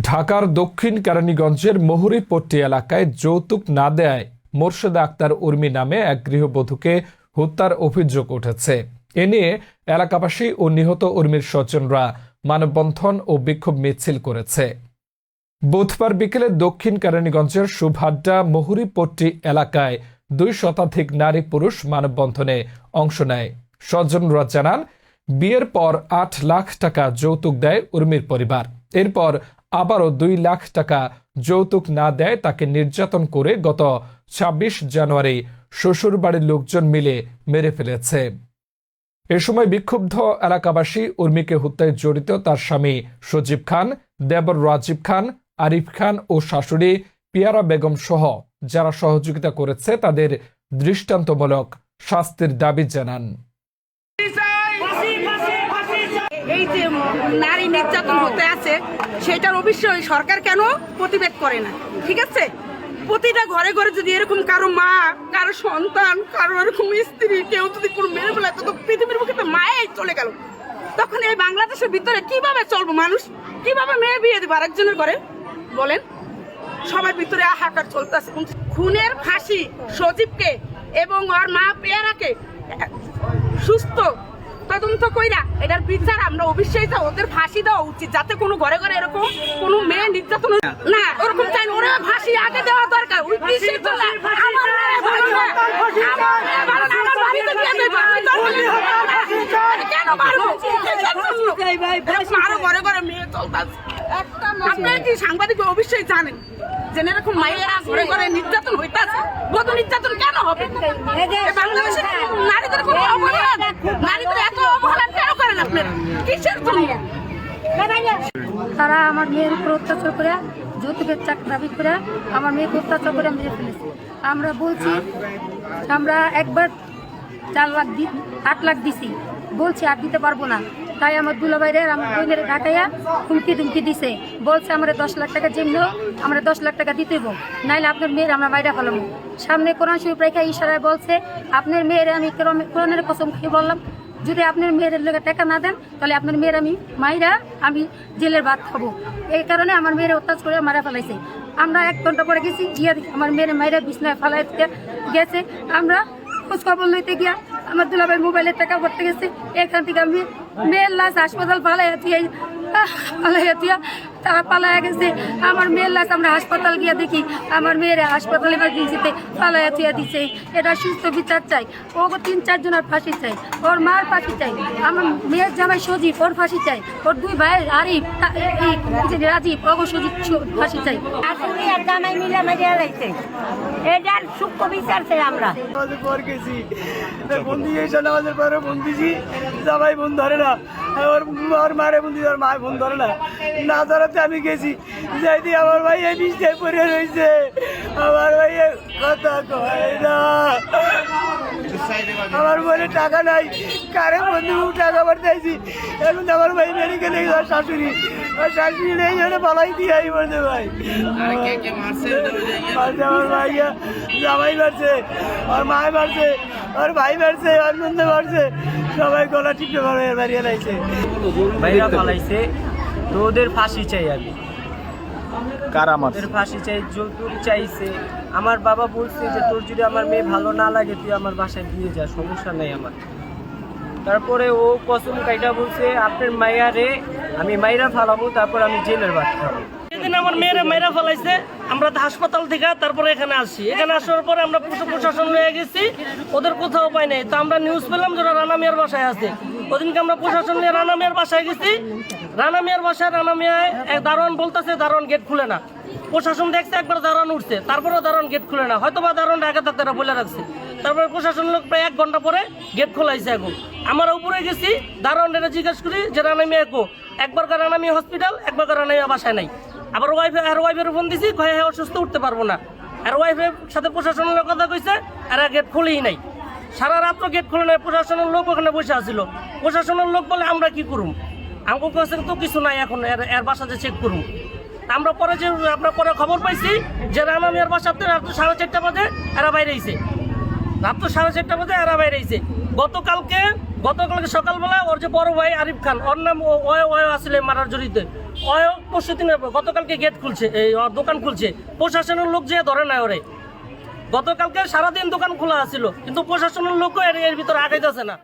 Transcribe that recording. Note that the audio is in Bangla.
ঢাকার দক্ষিণ কেরানীগঞ্জের মহুরীপট্টি এলাকায় যৌতুক না দেয় মোর্শেদা আক্তার উর্মি নামে এক গৃহবধূকে হত্যার অভিযোগ উঠেছে। এ নিয়ে এলাকাবাসী ও নিহত উর্মির স্বজনরা মানববন্ধন ও বিক্ষোভ মিছিল করেছে। বুধবার বিকেলে দক্ষিণ কেরানীগঞ্জের সুভাড্ডা মহুরীপট্টি এলাকায় দুই শতাধিক নারী পুরুষ মানববন্ধনে অংশ নেয়। স্বজনরা জানান, বিয়ের পর আট লাখ টাকা যৌতুক দেয় উর্মির পরিবার। এরপর আবারও দুই লাখ টাকা যৌতুক না দেয় তাকে নির্যাতন করে গত ছাব্বিশ জানুয়ারি শ্বশুরবাড়ির লোকজন মিলে মেরে ফেলেছে। এ সময় বিক্ষুব্ধ এলাকাবাসী উর্মিকে হত্যায় জড়িত তার স্বামী সজীব খান, দেবর রাজীব খান, আরিফ খান ও শাশুড়ি পিয়ারা বেগম সহ যারা সহযোগিতা করেছে তাদের দৃষ্টান্তমূলক শাস্তির দাবি জানান। এই যে নারী নির্যাতন হতে আছে, সেটার অবশ্যই সরকার কেন প্রতিবাদ করে না? ঠিক আছে? প্রতিটা ঘরে ঘরে যদি এরকম কারও মা, কারও সন্তান, কারও এরকম স্ত্রী, কেউ যদি কোনো মেরে ফেলে, তো পৃথিবীর মুখে তো মায়াই চলে গেল। তখন এই বাংলাদেশের ভিতরে কীভাবে চলবো মানুষ? কীভাবে মেয়ে বিয়ে দেবো আরেকজনের ঘরে? বলেন। সবার ভিতরে হাহাকার চলতেছে। খুনের ফাঁসি সজীবকে এবং ওর মা পেয়ারাকে সুস্থ তদন্ত কইরা এটার বিচার আমরা অবশ্যই যা ওদের ফাঁসি দেওয়া উচিত যাতে কোনো ঘরে ঘরে এরকম কোনো মেয়ে নির্যাতন না ওরকম চাই। ওরা ফাঁসি আগে দেওয়া দরকার। আমার। কেন মারবো? আরও ঘরে ঘরে মেয়ে চলতেছে। আপনারা কি সাংবাদিক অবশ্যই জানেন? যে এরকম মায়েরা ঘরে ঘরে নির্যাতন হইতাছে। নির্যাতন কেন হবে? এ বাংলাদেশে নারীদের কোনো অবহেলা নারীদের এত অবহেলা কেন করেন আপনারা কিসের জন্য? তারা আমার মেয়ের উপর অত্যাচার করে যৌতুকের চাক দাবি করে আমার মেয়েকে অত্যাচার করে মেরে ফেলেছে। আমরা বলছি আমরা একবার চার লাখ দি আট লাখ দিছি। বলছি আর দিতে পারব না। তাই আমার দুলাভাইরে আমার বোনের ঢাকাইয়া হুমকি ধুমকি দিছে। বলছে, আমরা দশ লাখ টাকা হোক আমরা দশ লাখ টাকা দিতে নাইলে আপনার মেয়ের আমরা মাইরা ফেলাম। সামনে কোরআন শরীফ রেখা ইশারায় বলছে, আপনার মেয়ের আমি কোরআন- কোরআনের কসম খেয়ে বললাম, যদি আপনার মেয়ের লোকে টাকা না দেন, তাহলে আপনার মেয়ের আমি মাইরা আমি জেলের ভাত খাব। এই কারণে আমার মেয়ের অত্যাচার করে মারা ফেলাইছে। আমরা এক ঘণ্টা পরে গেছি, গিয়ে আমার মেয়ের মাইরা বিছনায় ফেলাইতে গেছে। আমরা খোঁজ খবর লইতে গিয়া আমার দুলাভাই মোবাইলের টাকা ভরতে গেছে। এখান থেকে আমি মেয়ের লাশ হাসপাতাল পালাইয়া দিয়ে পালাইয়া দিয়া তারা পালাইয়া গেছে। আমার মেয়ের লাশ আমরা হাসপাতাল গিয়ে দেখি। আমার মেয়ের হাসপাতাল এমার্জেন্সিতে পালাইয়া থুয়া দিছে। এটা সুস্থ বিচার চাই। ও তিন চারজনের ফাঁসি চাই। ওর মার ফাঁসি চাই। আমার মেয়ের জামাই সজীব ওর ফাঁসি চাই। ওর দুই ভাই আরিফ তা- এই যে রাজীব ওগো সজীব ফাঁসি চাই। জামাই মিলে এটার সূক্ষ্ম বিচার চাই আমরা। আমাদের পর গেছি। বন্দি এসে আমাদের পরে বন্দিছি জামাই বোন ধরে না। ওর মারে বন্দি ওর মায় বোন ধরে না। না ধরাতে আমি গেছি। যাইতে আমার ভাই এই বিষটায় পড়ে রয়েছে। আমার ভাই কথা কয় না। আমার বলে টাকা নাই। কারে বন্ধু টাকা পাঠাইছি এখন আমার ভাই মেডিকেলে আর শাশুড়ি। আর শাশুড়ি নেই জন্য পালাই দিয়ে বলতে ভাই। মারছে আমার ভাইয়া। জামাই মারছে, আর মায় মারছে, আর ভাই মারছে, আর নন্দে মারছে। সবাই গলা টিপে মারে বাড়িয়ে লাইছে। ভাইরা পালাইছে। তো ওদের ফাঁসি চাই আমি। কারা মারছে? ওদের ফাঁসি চাই যৌতুক চাইছে। আমার বাবা বলছে যে তোর যদি আমার মেয়ে ভালো না লাগে তুই আমার বাসায় দিয়ে যা সমস্যা নেই আমার। তারপরে ও কসম কাইটা বলছে আপনার মাইয়ারে আমি মাইরা ফালাবো তারপর আমি জেলের ভাত খাব। সেদিন আমার মেয়েরা মাইরা ফেলাইছে আমরা হাসপাতাল থেকে তারপরে এখানে আসি। এখানে আসার পরে আমরা প্রশাসন হয়ে গেছি, ওদের কোথাও পাই নাই। তো আমরা নিউজ পেলাম যে রানা মিয়ার বাসায় আছে। ওদিনকে আমরা প্রশাসন নিয়ে রানা মিয়ার বাসায় গেছি। রানা মিয়ার বাসায়, রানা মিয়ায় দারোয়ান বলতেছে, দারোয়ান গেট খুলে না। প্রশাসন দেখছে, একবার দারোয়ান উঠছে। তারপরেও দারোয়ান গেট খুলে না। হয়তো বা দারোয়ান থাকতে এরা বলে রাখছে। তারপরে প্রশাসন লোক প্রায় এক ঘণ্টা পরে গেট খোলাইছে এখন। আমরা উপরে গেছি দারোয়ান এটা জিজ্ঞেস করি যে, রানা মিয়া একো একবার রানা মিয়া হসপিটাল একবার রানা মিয়া বাসায় নাই। আবার ওয়াইফে আর ওয়াইফের ফোন দিছি, কয়ে হ্যাঁ অসুস্থ, উঠতে পারব না। আর ওয়াইফের সাথে প্রশাসনের কথা কইছে, আর গেট খুলেই নাই। সারা রাত্র গেট খুলে নাই, প্রশাসনের লোক ওখানে বসে আছিল। প্রশাসনের লোক বলে, আমরা কি করুম? আমার কাছে তো কিছু নাই এখন, এর এর বাসাতে চেক করুম। আমরা পরে যে, আমরা পরে খবর পাইছি যে রানা মিয়ার বাসাতে রাত্র সাড়ে চারটা বাজে, এরা বাইরে আইছে। রাত্র সাড়ে চারটা বাজে, এরা বাইরে আইছে। গতকালকে গতকালকে সকালবেলা ওর যে বড় ভাই আরিফ খান, ওর নাম অয় অয় আসলে মারার জড়িতে। অয় পরশু দিনের গতকালকে গেট খুলছে, এই দোকান খুলছে। প্রশাসনের লোক যে ধরে না ওরে। গতকালকে সারাদিন দোকান খোলা আছিল, কিন্তু প্রশাসনের লোকও এর ভিতরে আগাইতেছে না।